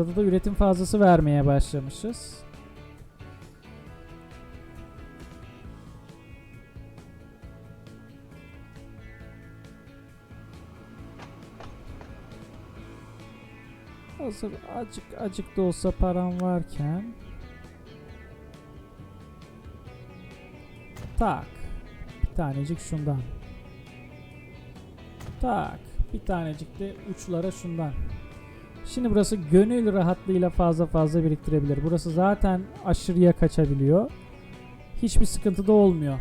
Burada da üretim fazlası vermeye başlamışız. Hazır acık acık da olsa param varken. Tak. Bir tanecik şundan. Tak. Bir tanecik de uçlara şundan Şimdi burası gönül rahatlığıyla fazla fazla biriktirebilir. Burası zaten aşırıya kaçabiliyor. Hiçbir sıkıntı da olmuyor.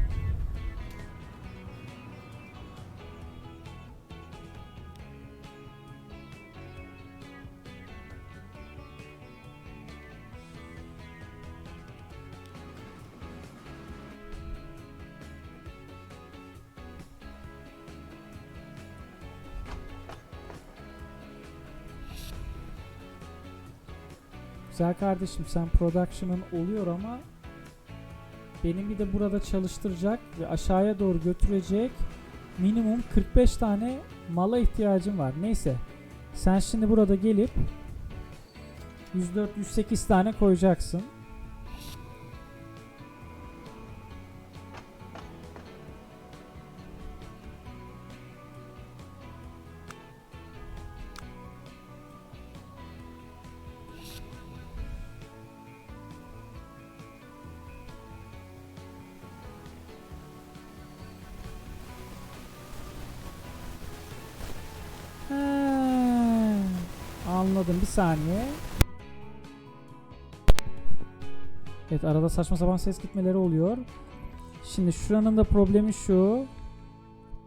Güzel kardeşim sen production'ın oluyor ama benim bir de burada çalıştıracak ve aşağıya doğru götürecek minimum 45 tane mala ihtiyacım var. Neyse. Sen şimdi burada gelip 104-108 tane koyacaksın. Anladım bir saniye. Evet arada saçma sapan ses gitmeleri oluyor. Şimdi şuranın da problemi şu.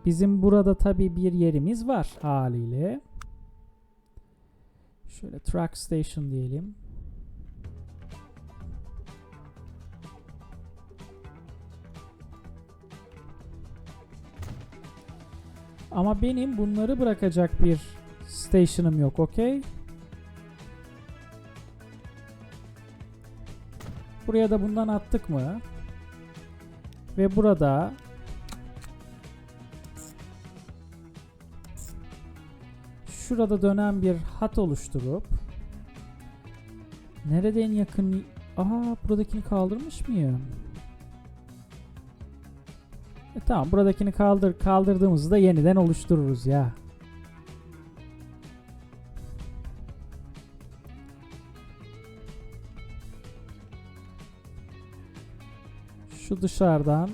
Bizim burada tabi bir yerimiz var haliyle. Şöyle truck station diyelim. Ama benim bunları bırakacak bir station'ım yok, okey? Buraya da bundan attık mı? Ve burada şurada dönen bir hat oluşturup nerede en yakın Aa buradakini kaldırmış mıyım? E tamam buradakini kaldır kaldırdığımızda yeniden oluştururuz ya. Şu dışarıdan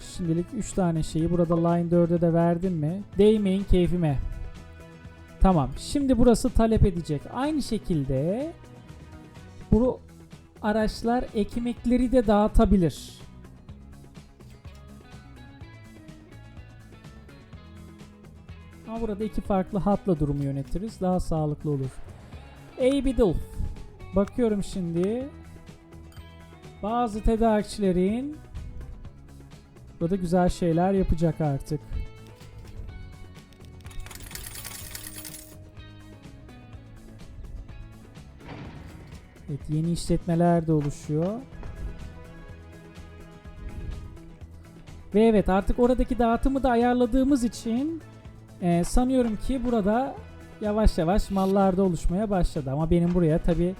Şimdilik 3 tane şeyi burada line 4'e de verdin mi? Değmeyin keyfime. Tamam. Şimdi burası talep edecek. Aynı şekilde bu araçlar ekmekleri de dağıtabilir. Ama burada iki farklı hatla durumu yönetiriz. Daha sağlıklı olur. Ey Biddle. Bakıyorum şimdi. Bazı tedarikçilerin burada güzel şeyler yapacak artık. Evet yeni işletmeler de oluşuyor. Ve evet artık oradaki dağıtımı da ayarladığımız için e, sanıyorum ki burada yavaş yavaş mallar da oluşmaya başladı. Ama benim buraya tabi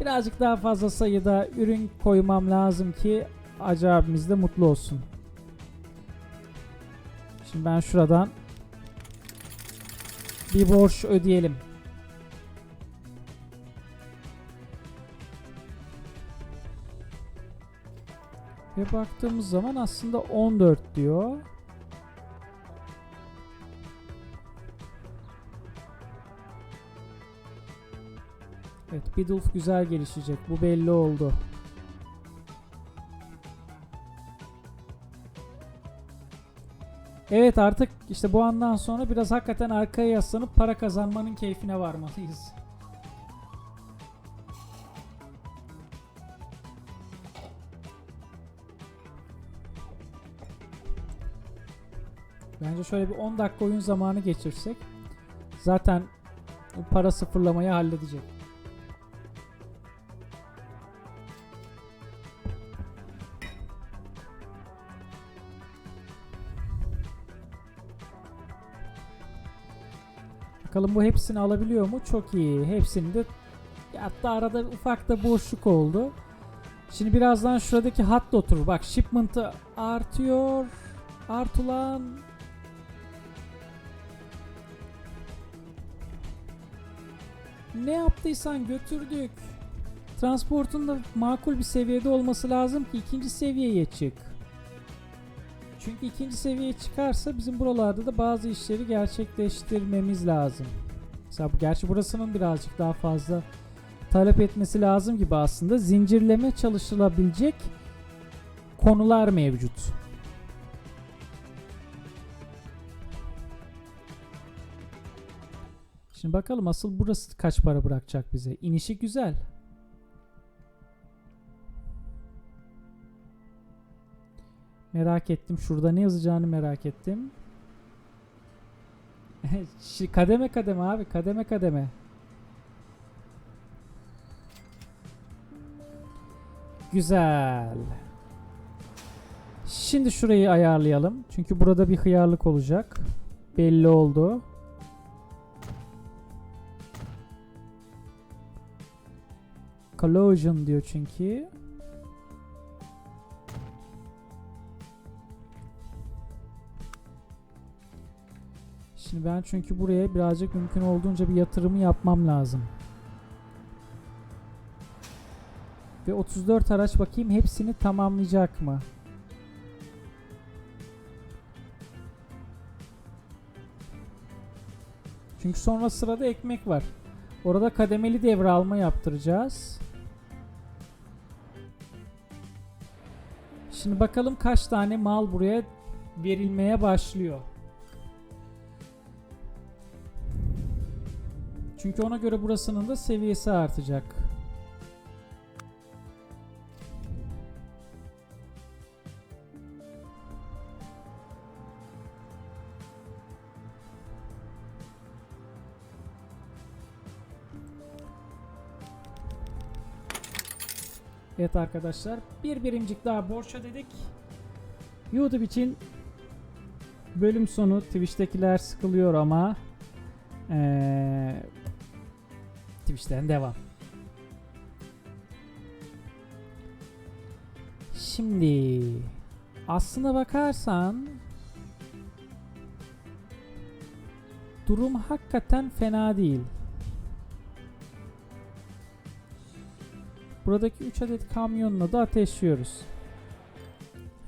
birazcık daha fazla sayıda ürün koymam lazım ki Hacı abimiz de mutlu olsun. Şimdi ben şuradan bir borç ödeyelim. Ve baktığımız zaman aslında 14 diyor. Evet Bidulf güzel gelişecek. Bu belli oldu. Evet artık işte bu andan sonra biraz hakikaten arkaya yaslanıp para kazanmanın keyfine varmalıyız. Bence şöyle bir 10 dakika oyun zamanı geçirsek zaten para sıfırlamayı halledecek. Bakalım bu hepsini alabiliyor mu? Çok iyi. Hepsini de hatta arada ufak da boşluk oldu. Şimdi birazdan şuradaki hat da oturur. Bak shipment'ı artıyor. Artılan. Ne yaptıysan götürdük. Transportun da makul bir seviyede olması lazım ki ikinci seviyeye çık. Çünkü ikinci seviyeye çıkarsa bizim buralarda da bazı işleri gerçekleştirmemiz lazım. Mesela gerçi burasının birazcık daha fazla talep etmesi lazım gibi aslında. Zincirleme çalışılabilecek konular mevcut. Şimdi bakalım asıl burası kaç para bırakacak bize. İnişi güzel. Merak ettim. Şurada ne yazacağını merak ettim. Kademe kademe abi. Kademe kademe. Güzel. Şimdi şurayı ayarlayalım. Çünkü burada bir hıyarlık olacak. Belli oldu. Collusion diyor çünkü. Şimdi ben çünkü buraya birazcık mümkün olduğunca bir yatırımı yapmam lazım. Ve 34 araç bakayım hepsini tamamlayacak mı? Çünkü sonra sırada ekmek var. Orada kademeli devralma yaptıracağız. Şimdi bakalım kaç tane mal buraya verilmeye başlıyor. Çünkü ona göre burasının da seviyesi artacak. Evet arkadaşlar bir birimcik daha borç ödedik. YouTube için bölüm sonu Twitch'tekiler sıkılıyor ama ee, Twitch'ten devam. Şimdi aslına bakarsan durum hakikaten fena değil. Buradaki 3 adet kamyonla da ateşliyoruz.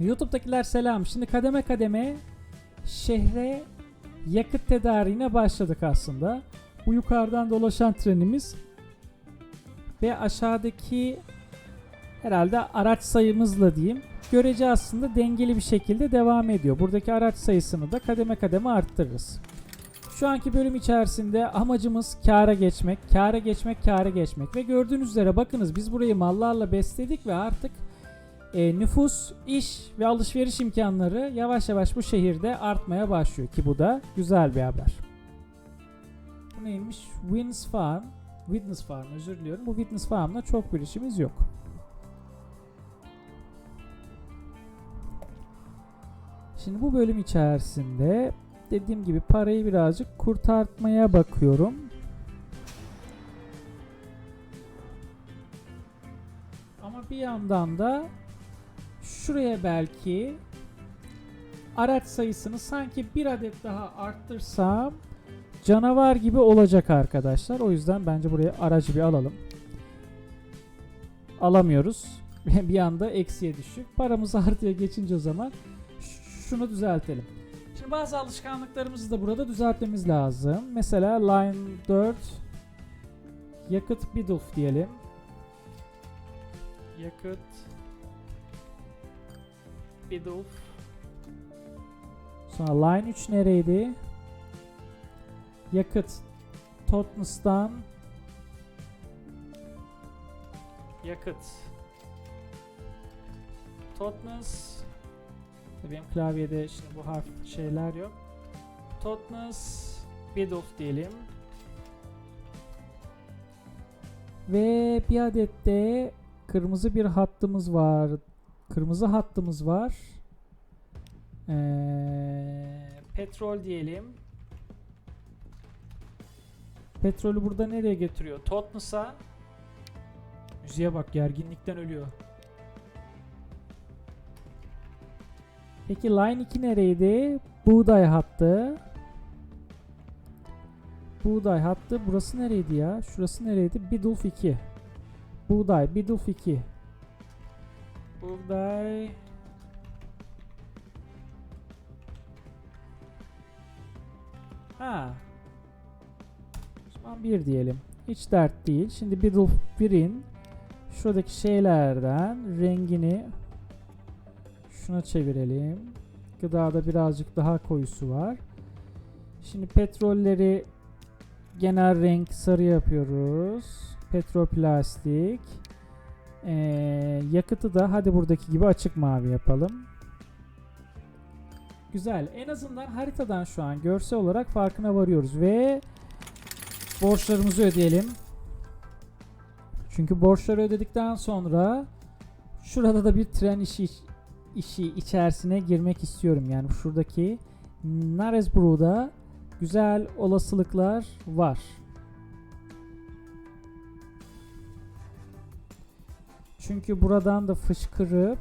YouTube'dakiler selam. Şimdi kademe kademe şehre yakıt tedariğine başladık aslında. Bu yukarıdan dolaşan trenimiz ve aşağıdaki herhalde araç sayımızla diyeyim görece aslında dengeli bir şekilde devam ediyor. Buradaki araç sayısını da kademe kademe arttırırız. Şu anki bölüm içerisinde amacımız kâra geçmek, kâra geçmek, kâra geçmek ve gördüğünüz üzere bakınız biz burayı mallarla besledik ve artık e, nüfus, iş ve alışveriş imkanları yavaş yavaş bu şehirde artmaya başlıyor ki bu da güzel bir haber. Bu neymiş? Wins Farm. Witness Farm özür diliyorum. Bu Witness Farm'la çok bir işimiz yok. Şimdi bu bölüm içerisinde dediğim gibi parayı birazcık kurtartmaya bakıyorum. Ama bir yandan da şuraya belki araç sayısını sanki bir adet daha arttırsam canavar gibi olacak arkadaşlar. O yüzden bence buraya aracı bir alalım. Alamıyoruz. bir anda eksiye düşük. Paramız artıya geçince o zaman şunu düzeltelim. Şimdi bazı alışkanlıklarımızı da burada düzeltmemiz lazım. Mesela line 4 yakıt bidulf diyelim. Yakıt bidulf Sonra line 3 nereydi? Yakıt Totnes'tan yakıt Totnes benim klavyede şimdi bu harf şeyler yok. Totnes Bidulf diyelim. Ve bir adet de kırmızı bir hattımız var. Kırmızı hattımız var. Ee, petrol diyelim. Petrolü burada nereye getiriyor? Totness'a. Müziğe bak gerginlikten ölüyor. Peki line 2 nereydi? Buğday hattı. Buğday hattı. Burası nereydi ya? Şurası nereydi? Bidulf 2. Buğday. Bidulf 2. Buğday. Ha. O zaman 1 diyelim. Hiç dert değil. Şimdi Bidulf 1'in şuradaki şeylerden rengini şuna çevirelim. Gıdada birazcık daha koyusu var. Şimdi petrolleri genel renk sarı yapıyoruz. Petrol plastik. Ee, yakıtı da hadi buradaki gibi açık mavi yapalım. Güzel. En azından haritadan şu an görsel olarak farkına varıyoruz ve borçlarımızı ödeyelim. Çünkü borçları ödedikten sonra şurada da bir tren işi işi içerisine girmek istiyorum. Yani şuradaki Naresbrough'da güzel olasılıklar var. Çünkü buradan da fışkırıp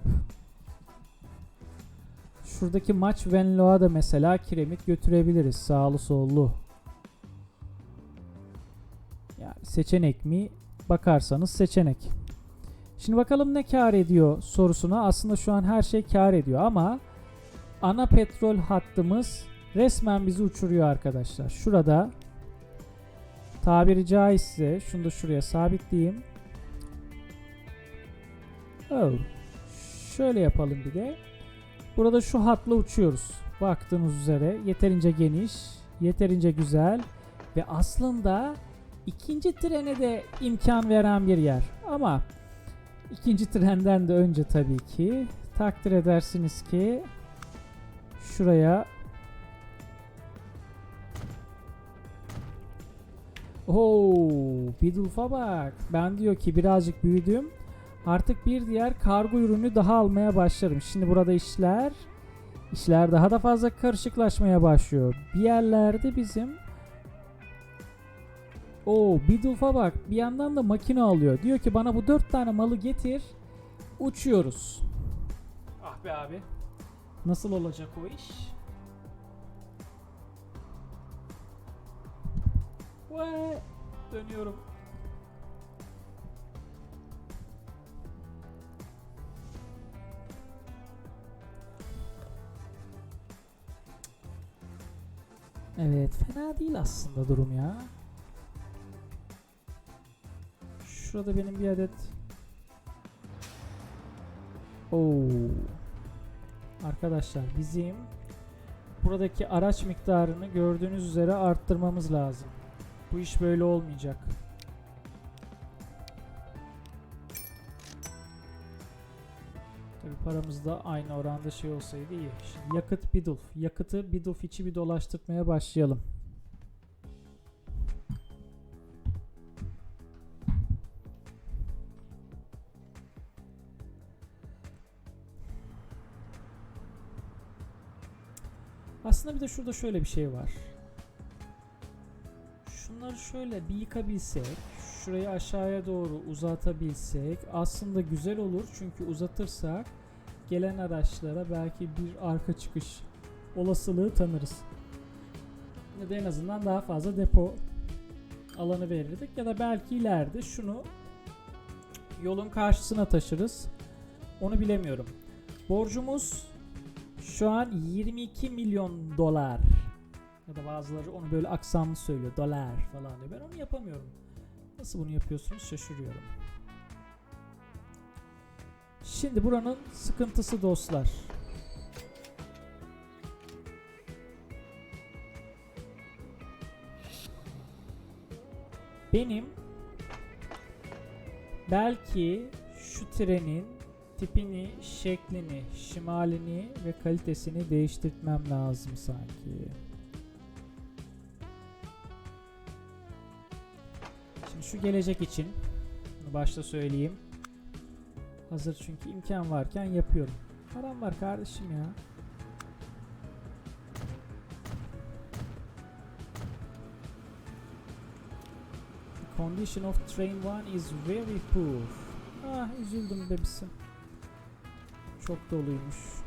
şuradaki maç Venlo'a da mesela kiremit götürebiliriz sağlı sollu. Seçenek mi? Bakarsanız seçenek. Şimdi bakalım ne kar ediyor sorusuna. Aslında şu an her şey kar ediyor ama ana petrol hattımız resmen bizi uçuruyor arkadaşlar. Şurada tabiri caizse şunu da şuraya sabitleyeyim. Oh. Şöyle yapalım bir de. Burada şu hatla uçuyoruz. Baktığınız üzere yeterince geniş, yeterince güzel ve aslında ikinci trene de imkan veren bir yer. Ama ikinci trenden de önce tabii ki takdir edersiniz ki şuraya Oo, Bidulf'a bak. Ben diyor ki birazcık büyüdüm. Artık bir diğer kargo ürünü daha almaya başlarım. Şimdi burada işler işler daha da fazla karışıklaşmaya başlıyor. Bir yerlerde bizim O Bidulf'a bak. Bir yandan da makine alıyor. Diyor ki bana bu dört tane malı getir. Uçuyoruz. Ah be abi. Nasıl olacak o iş? Ve dönüyorum. Evet, fena değil aslında durum ya. Şurada benim bir adet Oo. Arkadaşlar bizim buradaki araç miktarını gördüğünüz üzere arttırmamız lazım. Bu iş böyle olmayacak. Tabi paramız da aynı oranda şey olsaydı iyi. Şimdi yakıt Bidulf. Yakıtı Bidulf içi bir dolaştırmaya başlayalım. Aslında bir de şurada şöyle bir şey var. Şunları şöyle bir yıkabilsek, şurayı aşağıya doğru uzatabilsek aslında güzel olur çünkü uzatırsak gelen araçlara belki bir arka çıkış olasılığı tanırız. Ya da en azından daha fazla depo alanı verirdik ya da belki ileride şunu yolun karşısına taşırız. Onu bilemiyorum. Borcumuz şu an 22 milyon dolar. Ya da bazıları onu böyle aksanlı söylüyor. Dolar falan diyor. Ben onu yapamıyorum. Nasıl bunu yapıyorsunuz şaşırıyorum. Şimdi buranın sıkıntısı dostlar. Benim belki şu trenin tipini, şeklini, şimalini ve kalitesini değiştirmem lazım sanki. Şimdi şu gelecek için bunu başta söyleyeyim. Hazır çünkü imkan varken yapıyorum. Param var kardeşim ya. condition of train one is very poor. Ah üzüldüm bebisim. Çok doluymuş.